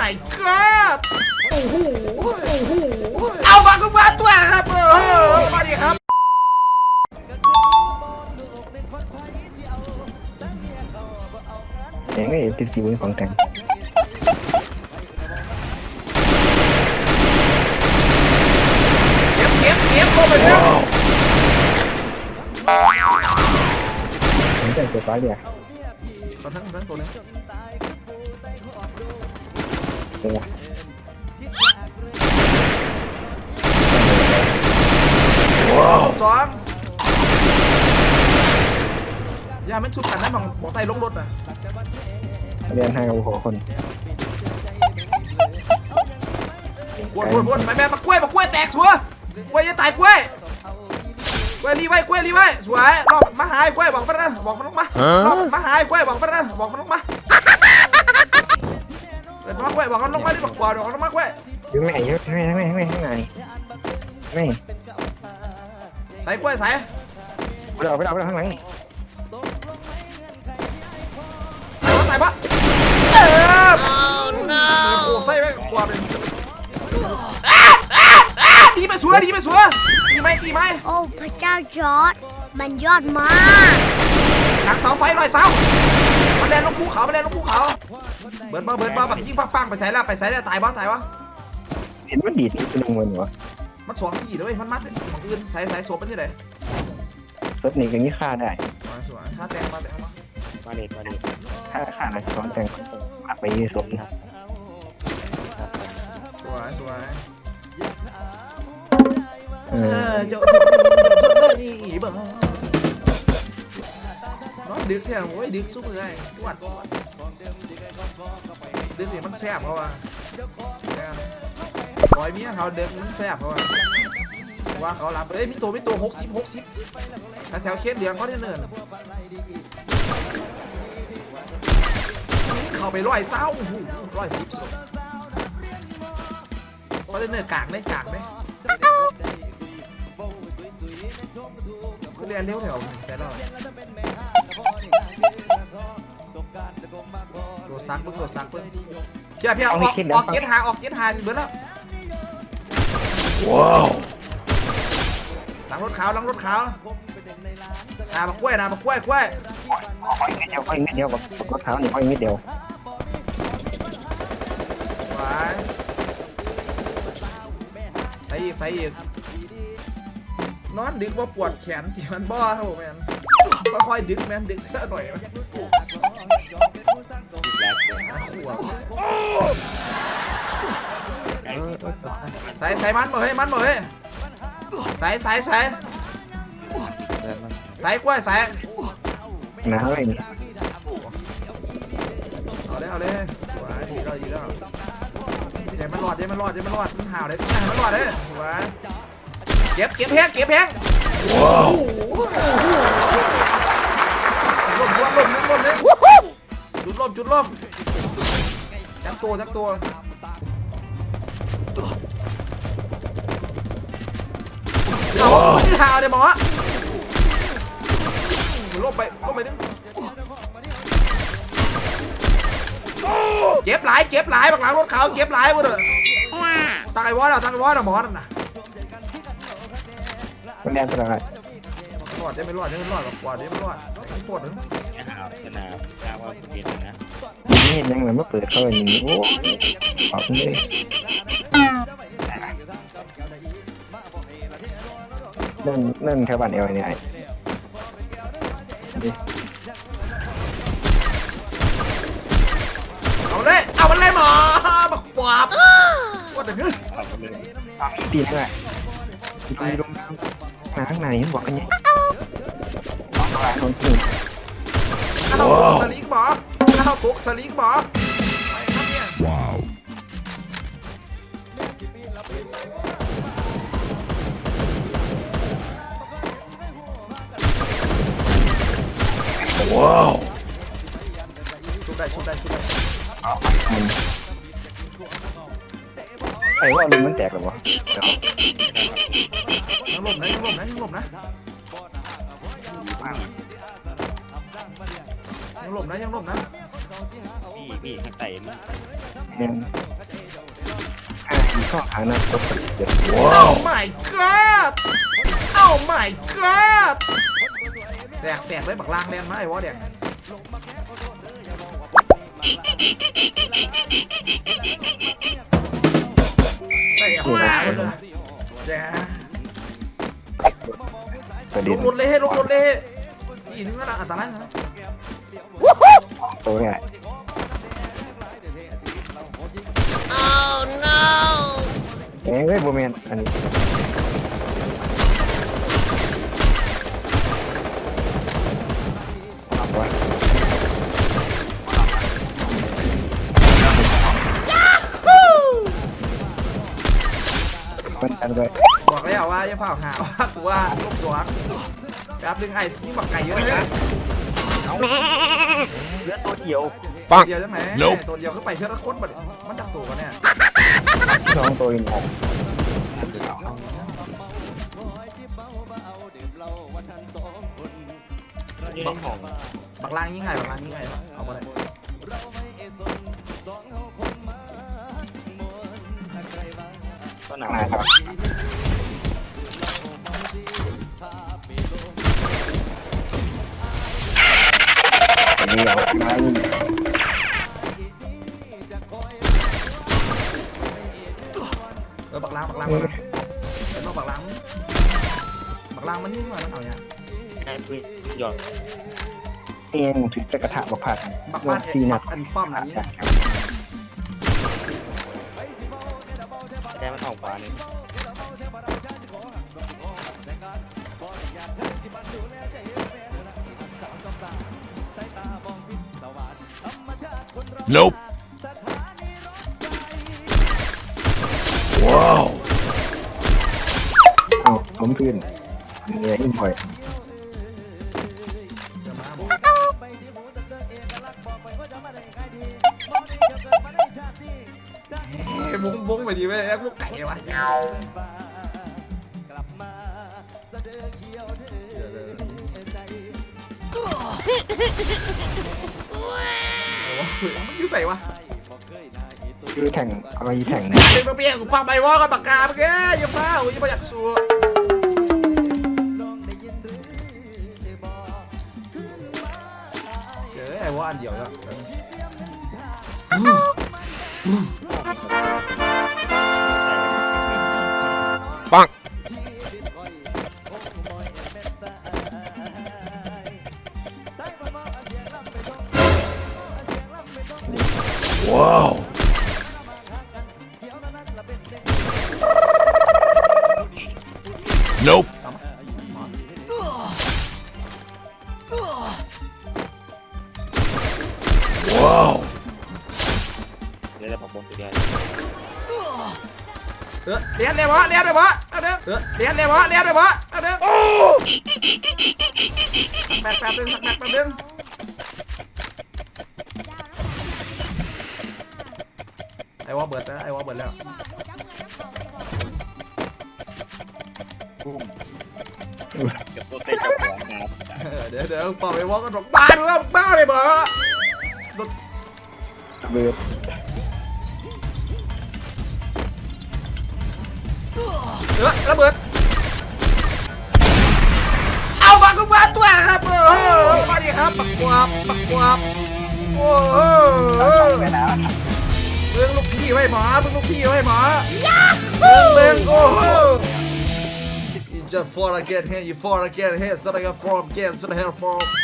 my god โอ้โหโอ้โหเอามาก็มาตัวครับเออมาดิครับแหงไอ้ติดสีมือของแต่งเก็บเก็บเก็บเข้าไปแล้วผมแต่งตัวฟ้าเรียตอนทั้งทั้งตัวนี้ เดี๋ยวสองอย่ามันชุบกันนะมองมองไตลงรถอะเรียนห้างกับหัวคนวนวนวนไปแม่มากล้วยมากล้วยแตกสัวกล้วยจะตายกล้วยกล้วยรีไว้กล้วยรีไว้สวยรอบมาหายกล้วยบอกมันนะบอกมันลงมา รอบมาหายกล้วยบอกมันนะบอกมันลงมาเดิน มากล้วยบอกมันลงมาดิบอกกว่าบอกมันลงมากล้วยยุ่งไหนยุ่งไหนยุ่งไหนยุ่งไหนยุ่งไหนไม่ใส่กล้วยใส่ไปเอาไปเอาไปเอาข้างหลังใส่ปะใส่ปะเออโอ้ใส่ไปกว่าเป็นดีไปสัวดีไปสัวดีไหมดีไหมโอ้พระเจ้าจอร์ด มันยอดมากหลังเสาไฟหน่อยเสามาแลนลงภูเขามาแลนลงภูเขา เบิร์ดบอเบิร์ดบอแบบยิงปังๆไปใส่แล้วไปใส่แล้วตายบ่ตายวะเห็นมันดีดที่เป็นเงินวะมันสองที่เลยมันมัดของอื่นใส่ใส่โซบมันที่ไหนรถนี่ก็ยี่ค่าได้สวยสวยถ้าแตงมาแตงมามาเด็ดมาเด็ดค่าค่าอะไรซ้อนแต่งอักไปยี่สมนะสวยสวย เอเอออเจ้านี่เบิ่งน้องดึกแท้โอ้ยดึกสู้มือไงวัดดึกเนี่ยมันแซ่บเพราะว่าปล่อยเมียเขาดึกมันแซ่บเพราะว่าว่าเขารับเอ้ยมีตัวมีตัวหกสิบหกสิบแถวเขตเหลืองเขาได้เนินเข้าไปร้อยเศร้าร้อยสิบสุดเขาได้เนินกากได้กากได้ เขาเรียนเร็วแถวแต่เราโดดซักเพิ่งโดดซักเพิ่งเพี้ยเพี้ยออกออกเจ็ดหาออกเจ็ดหาเบิร์ดแล้วว้าวหลังรถขาวหลังรถขาวนามากล้วยนามากล้วยกล้วยค่อยนิดเดียวค่อยนิดเดียวกับรถเท้านี่ค่อยนิดเดียวหวายใส่อีกใส่อีก นอนดึกว่าปวดแขนที่มันบ้าครับผมแมนค่อยๆดึกแมนดึกหน่อยแบล็คขวบใส่ใส่มันบ่เฮ้ยมันบ่เฮ้ยใส่ใส่ใส่ใส่กล้วยใส่นะเว้ยเอาเลยเอาเลยหวายดีแล้วดีแล้วเดี๋ยวมันรอดเดี๋ยวมันรอดเดี๋ยวมันรอดมันห่าวเลยมันรอดเลยหวายเก็บเก็บแพงเก็บแพงลมลมลมลมเลยจุดลมจุดลมจักตัวจักตัวเอาที่หาเลยหมอลมไปลมไปนึงเก็บหลายเก็บหลายบางหลังรถเขาเก็บหลายหมดเลยตั้งไอ้วอดเอาตั้งไอ้วอดเอาหมอนั่นน่ะ มันแดงตลอดรอดได้ไม่รอดได้ไม่รอดหรอกกว่าได้ไม่รอดไอ้ปวดนึงเนี่ยหาสนามทราบว่าเป็นนะนี่ยังเลยมาเปิดเข้าอย่างนี้โอ้ออกเลยนั่นนั่นแถวบ้านเอวเนี่ยเอาเลยเอามันเลยหมอบักปอบว่าแต่เนื้อเอาไปเลยตีนั่นแหละตีลง มาข้างในเห็นบอกกันยังคนที่ข้าวตกสลิงหมอข้าวตกสลิงหมอไปครับเนี่ยว้าวว้าวชุบได้ชุบได้ชุบได้ ไอ้ว่าลุงมันแตกหรอวะยังหลบนะยังหลบนะยังหลบนะยังหลบนะยังหลบนะพี่พี่ข้างใต้มันแอนอ่าอีกข้อหานะตกเดี๋ยว Oh my god Oh my god แดกแดกเลยบักลางแดนมาไอ้วะแดก ไอ้เอาสาวเลยจ้าประลเด็นงรถเลยลงรถเลยอีนึงก็น่าอันตรายนะตัวเนี่ยเอ้ยโบแมนอันนี้ กันเลยบอกแล้วว่าอย่าเฝ้าหาว่ากูว่าลูกสวงแป๊บนึงไอ้ยิ่งบักไก่เยอะเลยเหลือตัวเดียวเดียวใช่ไหมตัวเดียวก็ไปเชื่อละคนมันมันจับตัวกันเนี่ยสองตัวอีกแล้วอยู่ในห้องบักลางยิ่งไงบักลางยิ่งไงเอาไปเลย ต้นหนาวมาครับอันนี้เอาไม้เออบักลางบักลางมันเป็นบักลางบักลางมันยิ่งกว่ามันเอาเนี่ยใช่พี่หยอดเองถึงจะกระทะบักผัดบักโดบ้านนซีเอ็นัดดอันป้อมอันนี้ แค่มันออกขวาเลยเอาผมพื้นเหนื่อยอิ่มบ่อย มงมุ้งไปดีเว้ยแอ๊กลูกไก่วะมันยื้อใส่วะคือแข่งอามาอีแข่งเด็กมาเปียกกูปังใบวอกับปากกาเมื่อกี้อย่าฟ้าโอ้ย่ามาอยากสัวเจอไอ้วออันเดียวแล้ว Bonk. Nope. เลยนเลยวะเลี้ยนเลยวะเอาเด้อเลี้ยนเลยวะเลี้ยนเลยวะเอาเด้อแป๊บแป๊บนึงแป๊บแป๊บนึงไอ้วอเบิดแล้วไอ้วอเบิร์ดแล้วเก็บตัวเต้นเจ้าของครับเดี๋ยวเดี๋ยวปอบไอ้วอกันบอกบ้าหรือว่าบ้าไปเบอเบิร์ด เออระเบิด เอามาก็มาตัวครับเออมาดิครับปักควบปักควบโอ้โหไปแล้วเบิ่งลูกพี่ไว้หมอเบิ่งลูกพี่ไว้หมอเบิ่งเบิ่งโอ้โห You just fall again here, you fall again here, so I got fall again, so I have fall.